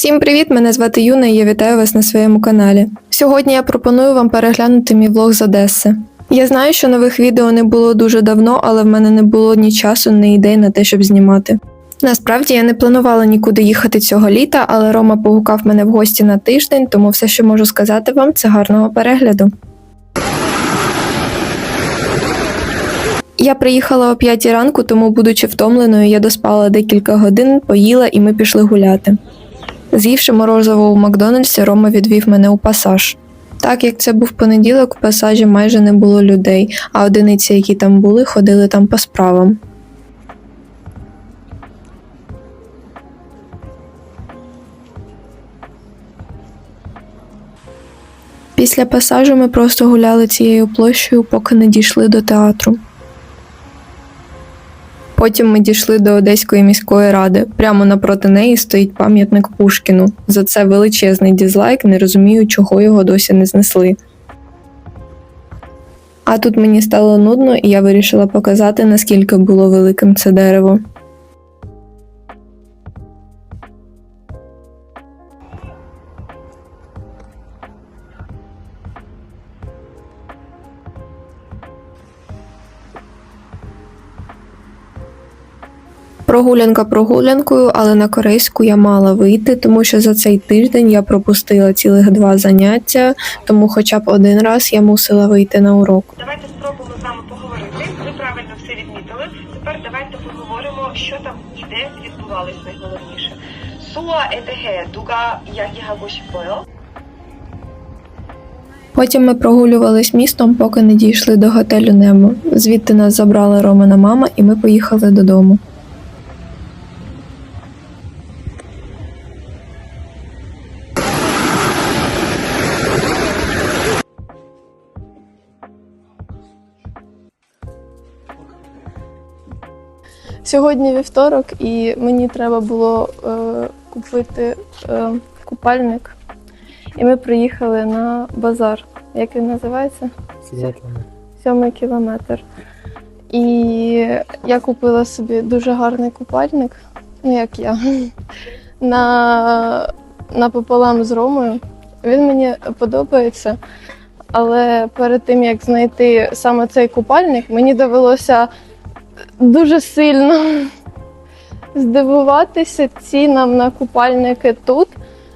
Всім привіт! Мене звати Юна і я вітаю вас на своєму каналі. Сьогодні я пропоную вам переглянути мій влог з Одеси. Я знаю, що нових відео не було дуже давно, але в мене не було ні часу, ні ідей на те, щоб знімати. Насправді я не планувала нікуди їхати цього літа, але Рома погукав мене в гості на тиждень, тому все, що можу сказати вам, це гарного перегляду. Я приїхала о 5 ранку, тому, будучи втомленою, я доспала декілька годин, поїла і ми пішли гуляти. З'ївши морозиво у Макдональдсі, Рома відвів мене у пасаж. Так як це був понеділок, у пасажі майже не було людей, а одиниці, які там були, ходили там по справам. Після пасажу ми просто гуляли цією площею, поки не дійшли до театру. Потім ми дійшли до Одеської міської ради. Прямо напроти неї стоїть пам'ятник Пушкіну. За це величезний дізлайк, не розумію, чого його досі не знесли. А тут мені стало нудно, і я вирішила показати, наскільки було великим це дерево. Прогулянка прогулянкою, але на корейську я мала вийти, тому що за цей тиждень я пропустила цілих два заняття, тому хоча б один раз я мусила вийти на урок. Давайте спробуємо з вами поговорити. Ви правильно все відмітили. Тепер давайте поговоримо, що там і де відбувалось найголовніше. Суа етеге дуга ягігагошіпоя. Потім ми прогулювались містом, поки не дійшли до готелю Немо. Звідти нас забрала Романа мама, і ми поїхали додому. Сьогодні вівторок, і мені треба було е, купити е, купальник. І ми приїхали на базар. Як він називається? Сьомий кілометр. І я купила собі дуже гарний купальник, ну як я, на, напополам з Ромою. Він мені подобається. Але перед тим як знайти саме цей купальник, мені довелося дуже сильно здивуватися цінам на купальники тут,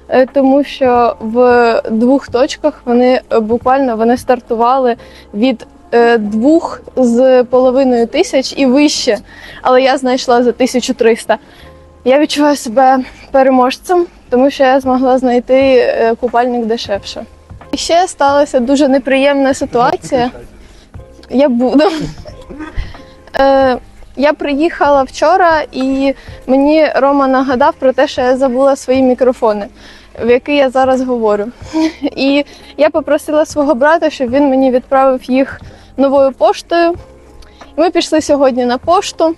е, тому що в двох точках вони е, буквально вони стартували від е, двох з половиною тисяч і вище, але я знайшла за 1300. Я відчуваю себе переможцем, тому що я змогла знайти купальник дешевше. І ще сталася дуже неприємна ситуація. Я буду. Я приїхала вчора, і мені Рома нагадав про те, що я забула свої мікрофони, в які я зараз говорю. І я попросила свого брата, щоб він мені відправив їх новою поштою. Ми пішли сьогодні на пошту.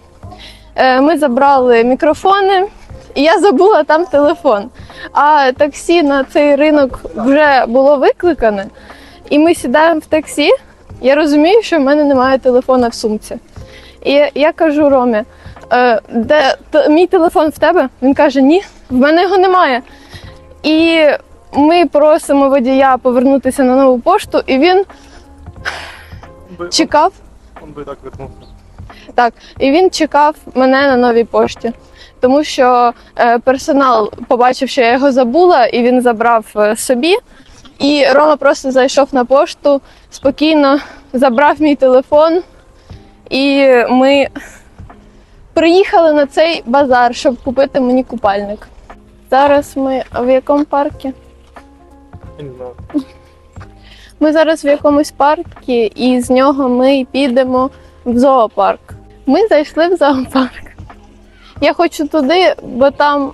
Е, Ми забрали мікрофони, і я забула там телефон. А таксі на цей ринок вже було викликане. І ми сідаємо в таксі. Я розумію, що в мене немає телефона в сумці. І я кажу Ромі, е, де мій телефон в тебе? Він каже, ні, в мене його немає. І ми просимо водія повернутися на нову пошту, і він чекав. Он би так вернувся. Так, і він чекав мене на новій пошті, тому що е, персонал побачив, що я його забула, і він забрав е, собі. І Рома просто зайшов на пошту, спокійно забрав мій телефон, і ми приїхали на цей базар, щоб купити мені купальник. Зараз ми в якому парку? Не знаю. Ми зараз в якомусь парку, і з нього ми підемо в зоопарк. Ми зайшли в зоопарк. Я хочу туди, бо там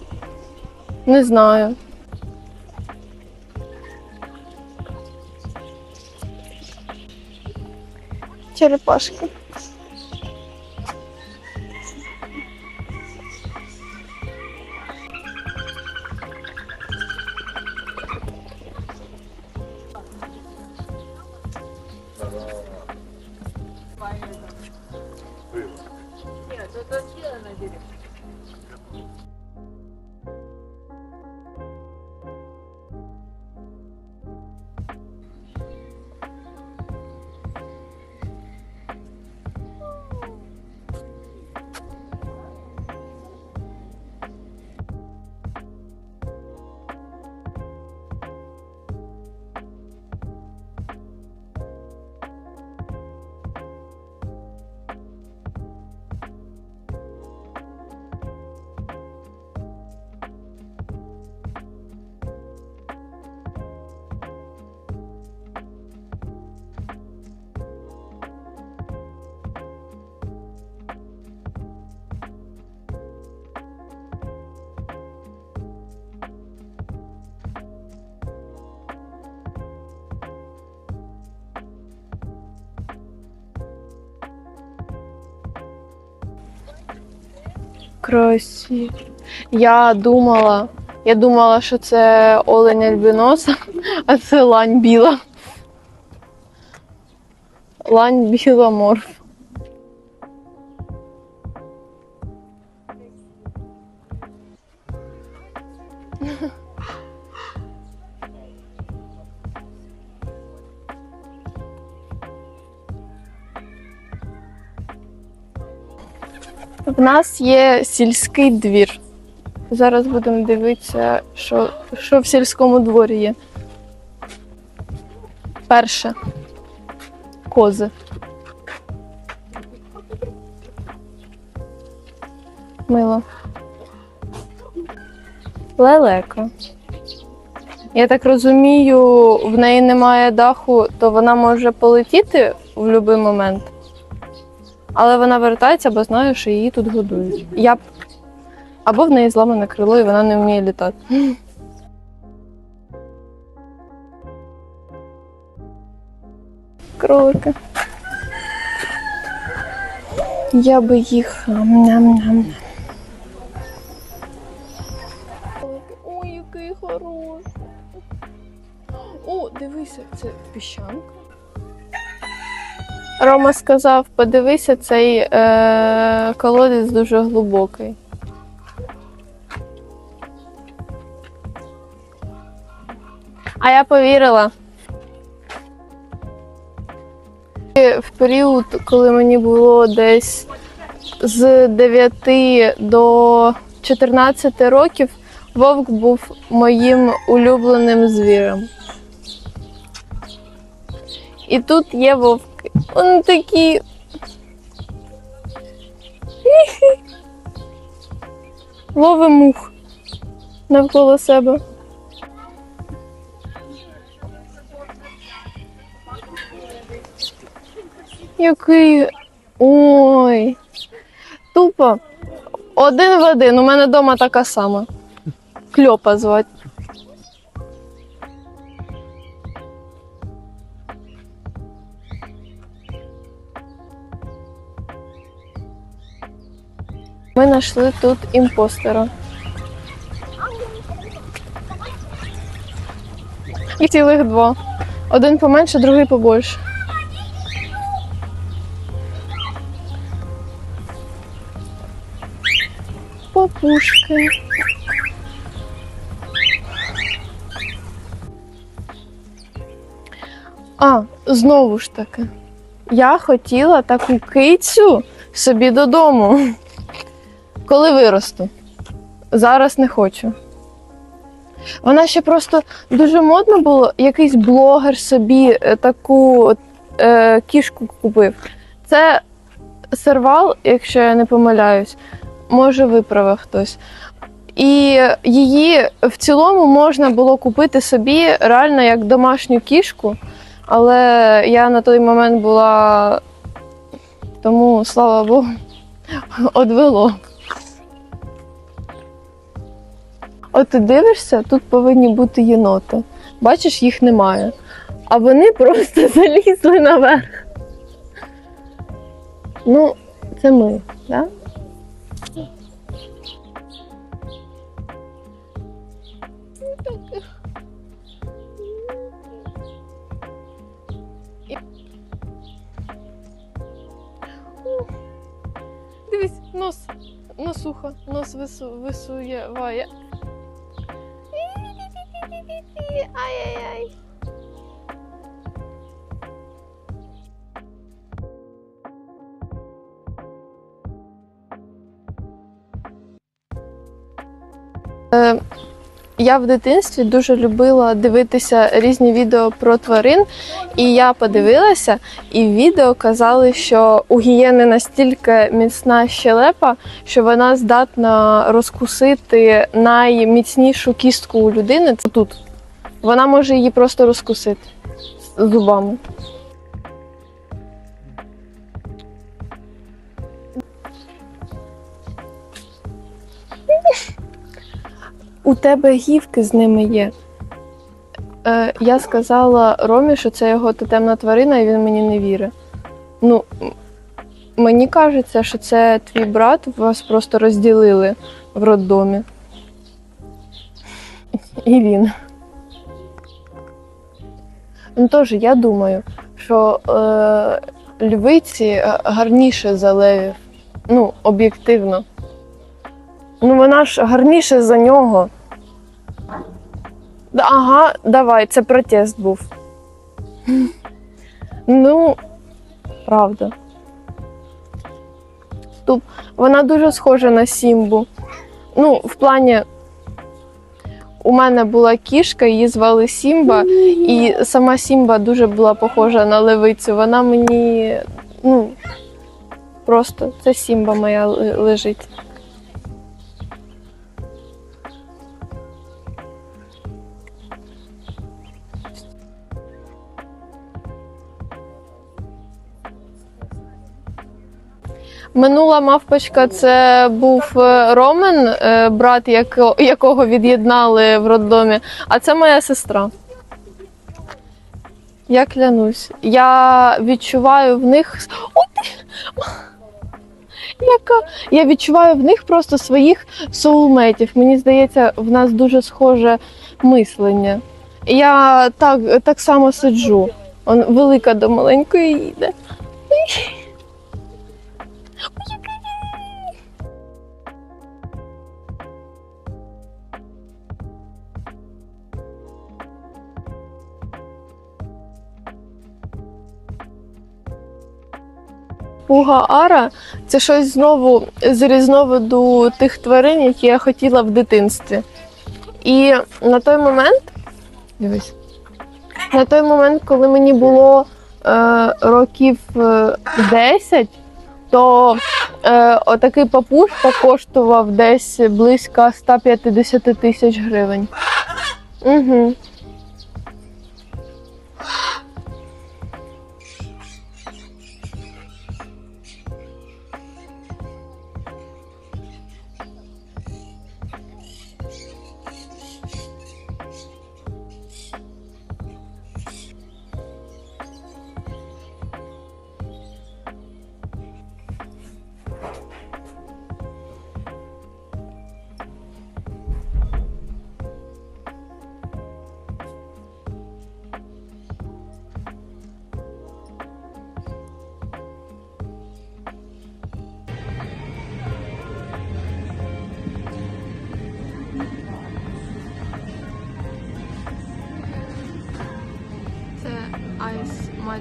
не знаю. Черепашки. Красиві. Я думала, я думала, що це олень альбіноса, а це лань біла. Лань біла морф. В нас є сільський двір. Зараз будемо дивитися, що, що в сільському дворі є. Перше. Кози. Мило. Лелека. Я так розумію, в неї немає даху, то вона може полетіти в будь-який момент. Але вона вертається, бо знає, що її тут годують. Я б... Або в неї зламане крило, і вона не вміє літати. Кролики. Я би їх. Ням-ням. Рома сказав: подивися, цей е, колодець дуже глибокий. А я повірила. В період, коли мені було десь з 9 до 14 років, вовк був моїм улюбленим звірем. І тут є вовки. Вони такі. Лови мух навколо себе. Який. Ой. Тупо. Один в один. У мене вдома така сама. Кльопа звати. Ми знайшли тут імпостера. Їх цілих два. Один поменше, другий побольше. Папушки. А, знову ж таки. Я хотіла таку кицю собі додому. Коли виросту. Зараз не хочу. Вона ще просто дуже модно було, якийсь блогер собі е, таку е, кішку купив. Це сервал, якщо я не помиляюсь, може виправив хтось. І її в цілому можна було купити собі реально як домашню кішку, але я на той момент була, тому слава Богу, одвело. От ти дивишся, тут повинні бути єноти. Бачиш, їх немає. А вони просто залізли наверх. Ну, це ми, так? Да? Дивись, нос, носуха, нос вису, висує. Ай-яй-яй. Е, Я в дитинстві дуже любила дивитися різні відео про тварин, і я подивилася, і в відео казали, що у гієни настільки міцна щелепа, що вона здатна розкусити найміцнішу кістку у людини. Це тут. Вона може її просто розкусити зубами. У тебе гівки з ними є. Е, я сказала Ромі, що це його тотемна тварина, і він мені не вірить. Ну, Мені кажеться, що це твій брат, вас просто розділили в роддомі. І він. Ну теж я думаю, що е, львиці е, гарніше за левів. Ну, об'єктивно. Ну, вона ж гарніше за нього. Ага, давай, це протест був. Ну, правда. Туп. Вона дуже схожа на Сімбу. Ну, в плані, у мене була кішка, її звали Сімба, і сама Сімба дуже була похожа на левицю. Вона мені, ну, просто це Сімба моя лежить. Минула мавпочка це був е, Ромен, е, брат, якого від'єднали в роддомі, а це моя сестра. Я клянусь. Я відчуваю в них. Яка? Я відчуваю в них просто своїх соулметів. Мені здається, в нас дуже схоже мислення. Я так, так само сиджу. Он велика до маленької їде. Пуга Ара це щось знову з різновиду тих тварин, які я хотіла в дитинстві. І на той момент, на той момент, коли мені було е, років е, 10, то е, отакий папушка коштував десь близько 150 тисяч гривень. Угу.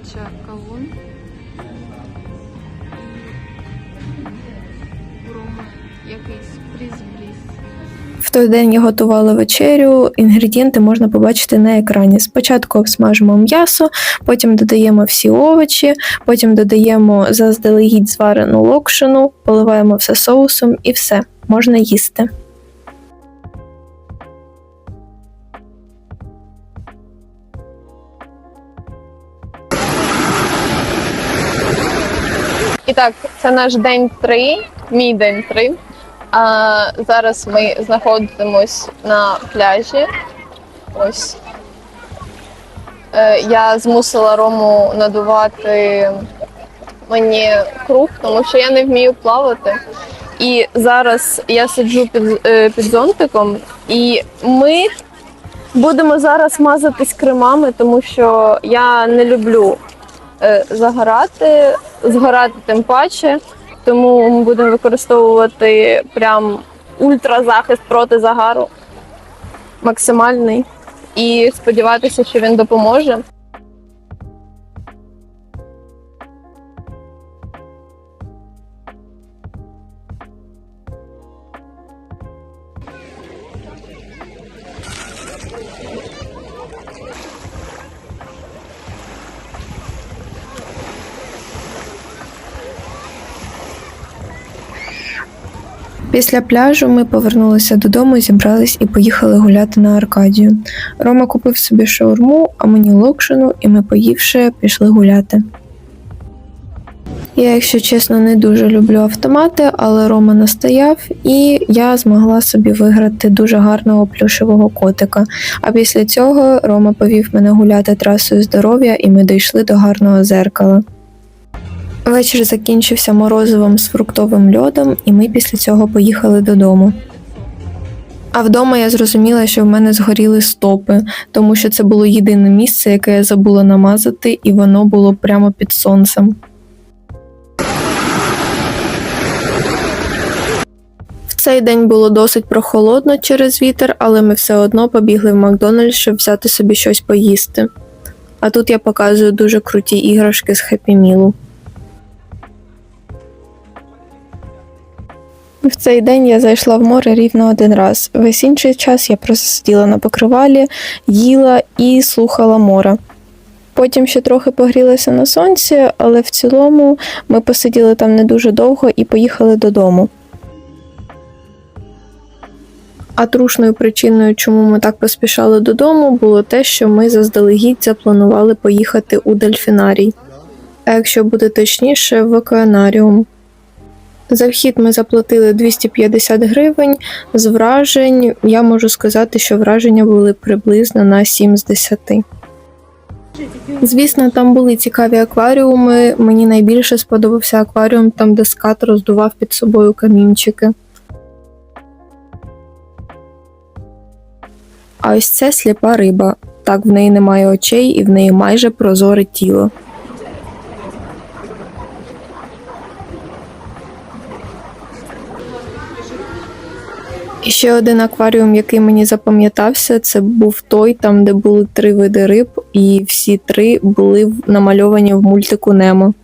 Матча кавун. В той день я готувала вечерю. Інгредієнти можна побачити на екрані. Спочатку обсмажимо м'ясо, потім додаємо всі овочі, потім додаємо заздалегідь зварену локшину, поливаємо все соусом і все, можна їсти. І так, це наш день три, мій день три. А зараз ми знаходимось на пляжі. Ось. Е, я змусила Рому надувати мені круг, тому що я не вмію плавати. І зараз я сиджу під, е, під зонтиком, і ми будемо зараз мазатись кремами, тому що я не люблю загорати, згорати тим паче. Тому ми будемо використовувати прям ультразахист проти загару максимальний і сподіватися, що він допоможе. Після пляжу ми повернулися додому, зібрались і поїхали гуляти на Аркадію. Рома купив собі шаурму, а мені локшину, і ми, поївши, пішли гуляти. Я, якщо чесно, не дуже люблю автомати, але Рома настояв, і я змогла собі виграти дуже гарного плюшевого котика. А після цього Рома повів мене гуляти трасою здоров'я, і ми дійшли до гарного зеркала. Вечір закінчився морозивом з фруктовим льодом, і ми після цього поїхали додому. А вдома я зрозуміла, що в мене згоріли стопи, тому що це було єдине місце, яке я забула намазати, і воно було прямо під сонцем. В цей день було досить прохолодно через вітер, але ми все одно побігли в Макдональдс, щоб взяти собі щось поїсти. А тут я показую дуже круті іграшки з Хеппі Мілу. В цей день я зайшла в море рівно один раз. Весь інший час я просто сиділа на покривалі, їла і слухала море. Потім ще трохи погрілася на сонці, але в цілому ми посиділи там не дуже довго і поїхали додому. А трушною причиною, чому ми так поспішали додому, було те, що ми заздалегідь запланували поїхати у дельфінарій. А якщо бути точніше, в океанаріум. За вхід ми заплатили 250 гривень. З вражень я можу сказати, що враження були приблизно на 7 з 10. Звісно, там були цікаві акваріуми. Мені найбільше сподобався акваріум, там де скат роздував під собою камінчики. А ось це сліпа риба. Так, в неї немає очей і в неї майже прозоре тіло. І ще один акваріум, який мені запам'ятався, це був той, там, де були три види риб, і всі три були намальовані в мультику Немо.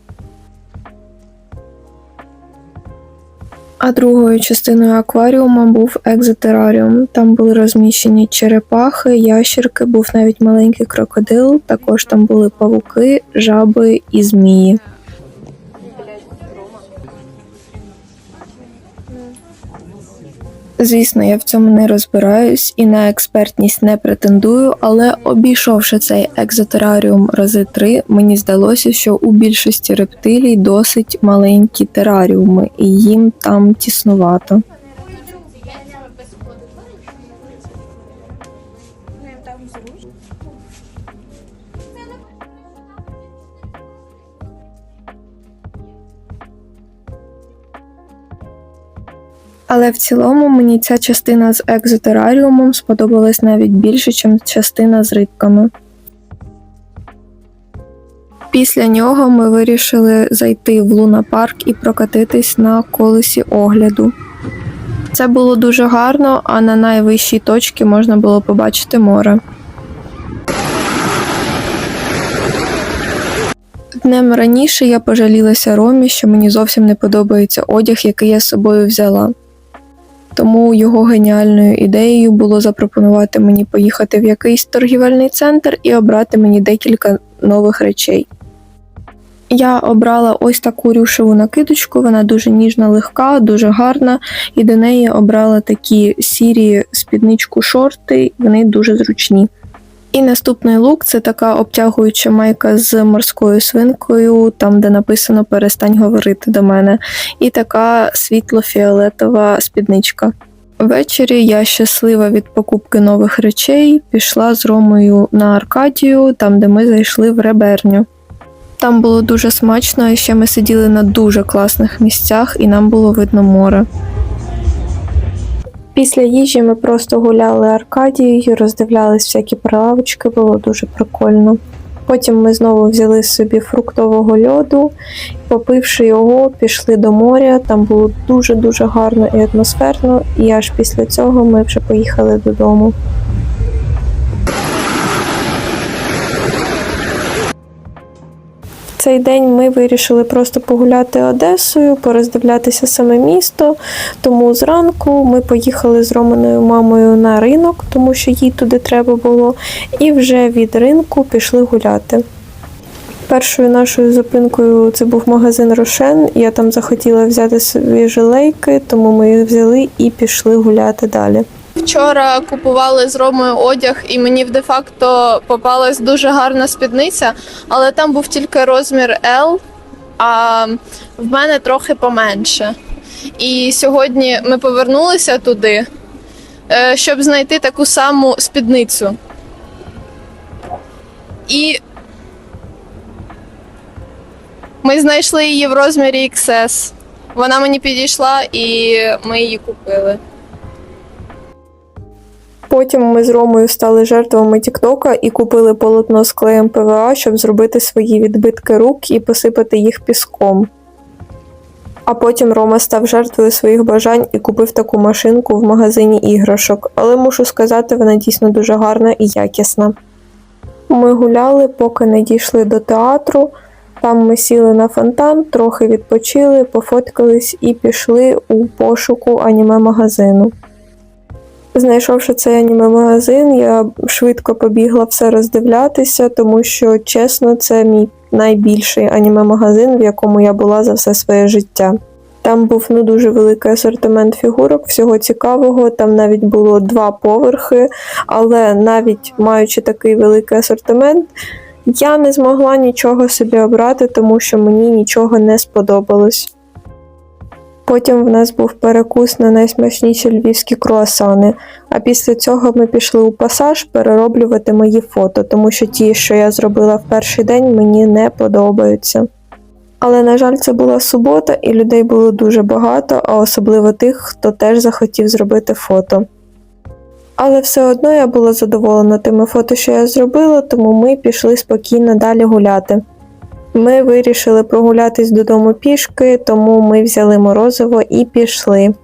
А другою частиною акваріума був екзотераріум. Там були розміщені черепахи, ящерки, був навіть маленький крокодил, також там були павуки, жаби і змії. Звісно, я в цьому не розбираюсь і на експертність не претендую, але обійшовши цей екзотераріум рази три, мені здалося, що у більшості рептилій досить маленькі тераріуми, і їм там тіснувато. Але в цілому мені ця частина з екзотераріумом сподобалась навіть більше, ніж частина з рибками. Після нього ми вирішили зайти в Луна Парк і прокатитись на колесі огляду. Це було дуже гарно, а на найвищій точці можна було побачити море. Днем раніше я пожалілася Ромі, що мені зовсім не подобається одяг, який я з собою взяла. Тому його геніальною ідеєю було запропонувати мені поїхати в якийсь торгівельний центр і обрати мені декілька нових речей. Я обрала ось таку рюшеву накидочку, вона дуже ніжна, легка, дуже гарна, і до неї обрала такі сірі спідничку шорти, вони дуже зручні. І наступний лук це така обтягуюча майка з морською свинкою, там де написано Перестань говорити до мене, і така світло-фіолетова спідничка. Ввечері я щаслива від покупки нових речей, пішла з Ромою на Аркадію, там де ми зайшли в реберню. Там було дуже смачно, і ще ми сиділи на дуже класних місцях, і нам було видно море. Після їжі ми просто гуляли Аркадією, роздивлялись всякі прилавочки, було дуже прикольно. Потім ми знову взяли собі фруктового льоду, попивши його, пішли до моря. Там було дуже-дуже гарно і атмосферно, і аж після цього ми вже поїхали додому. Цей день ми вирішили просто погуляти Одесою, пороздивлятися саме місто. Тому зранку ми поїхали з Романою мамою на ринок, тому що їй туди треба було, і вже від ринку пішли гуляти. Першою нашою зупинкою це був магазин Рошен. Я там захотіла взяти собі жилейки, тому ми їх взяли і пішли гуляти далі. Вчора купували з Ромою одяг, і мені в де-факто попалась дуже гарна спідниця, але там був тільки розмір L, а в мене трохи поменше. І сьогодні ми повернулися туди, е, щоб знайти таку саму спідницю. І Ми знайшли її в розмірі XS. Вона мені підійшла і ми її купили. Потім ми з Ромою стали жертвами Тіктока і купили полотно з клеєм ПВА, щоб зробити свої відбитки рук і посипати їх піском. А потім Рома став жертвою своїх бажань і купив таку машинку в магазині іграшок, але мушу сказати, вона дійсно дуже гарна і якісна. Ми гуляли, поки не дійшли до театру. Там ми сіли на фонтан, трохи відпочили, пофоткались і пішли у пошуку аніме-магазину. Знайшовши цей аніме-магазин, я швидко побігла все роздивлятися, тому що, чесно, це мій найбільший аніме-магазин, в якому я була за все своє життя. Там був ну дуже великий асортимент фігурок, всього цікавого. Там навіть було два поверхи, але навіть маючи такий великий асортимент, я не змогла нічого собі обрати, тому що мені нічого не сподобалось. Потім в нас був перекус на найсмачніші львівські круасани. А після цього ми пішли у пасаж перероблювати мої фото, тому що ті, що я зробила в перший день, мені не подобаються. Але, на жаль, це була субота, і людей було дуже багато, а особливо тих, хто теж захотів зробити фото. Але все одно я була задоволена тими фото, що я зробила, тому ми пішли спокійно далі гуляти. Ми вирішили прогулятись додому пішки, тому ми взяли морозиво і пішли.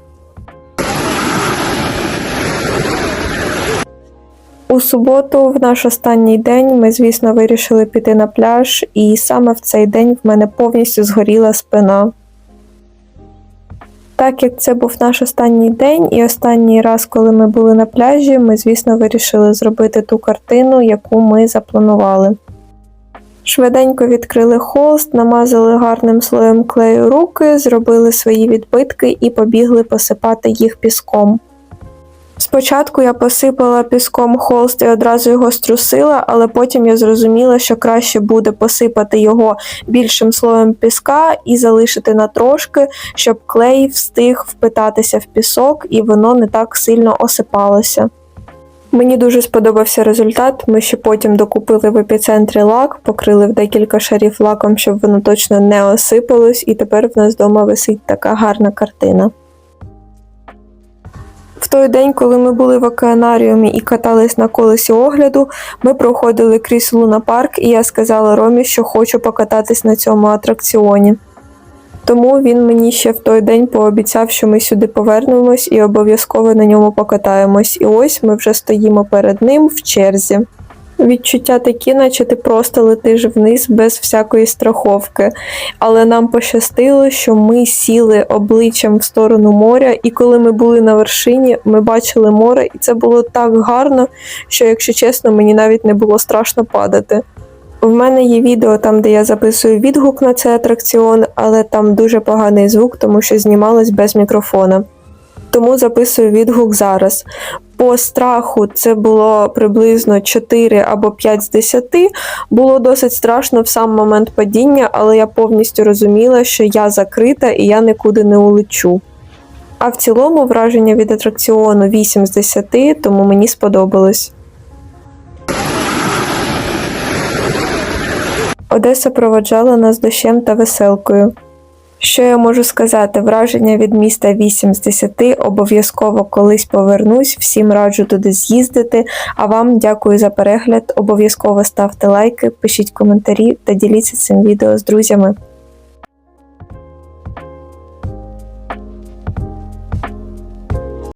У суботу, в наш останній день, ми, звісно, вирішили піти на пляж, і саме в цей день в мене повністю згоріла спина. Так як це був наш останній день і останній раз, коли ми були на пляжі, ми, звісно, вирішили зробити ту картину, яку ми запланували. Швиденько відкрили холст, намазали гарним слоєм клею руки, зробили свої відбитки і побігли посипати їх піском. Спочатку я посипала піском холст і одразу його струсила, але потім я зрозуміла, що краще буде посипати його більшим слоєм піска і залишити на трошки, щоб клей встиг впитатися в пісок і воно не так сильно осипалося. Мені дуже сподобався результат. Ми ще потім докупили в епіцентрі лак, покрили в декілька шарів лаком, щоб воно точно не осипалось, і тепер в нас вдома висить така гарна картина. В той день, коли ми були в океанаріумі і катались на колесі огляду, ми проходили крізь Луна Парк, і я сказала Ромі, що хочу покататись на цьому атракціоні. Тому він мені ще в той день пообіцяв, що ми сюди повернемось і обов'язково на ньому покатаємось. І ось ми вже стоїмо перед ним в черзі. Відчуття такі, наче ти просто летиш вниз без всякої страховки. Але нам пощастило, що ми сіли обличчям в сторону моря, і коли ми були на вершині, ми бачили море, і це було так гарно, що, якщо чесно, мені навіть не було страшно падати. В мене є відео там, де я записую відгук на цей атракціон, але там дуже поганий звук, тому що знімалось без мікрофона. Тому записую відгук зараз. По страху це було приблизно 4 або 5 з 10. Було досить страшно в сам момент падіння, але я повністю розуміла, що я закрита і я нікуди не улечу. А в цілому враження від атракціону 8 з 10, тому мені сподобалось. Одеса проводжала нас дощем та веселкою. Що я можу сказати? Враження від міста 8 з 10, обов'язково колись повернусь, всім раджу туди з'їздити. А вам дякую за перегляд. Обов'язково ставте лайки, пишіть коментарі та діліться цим відео з друзями.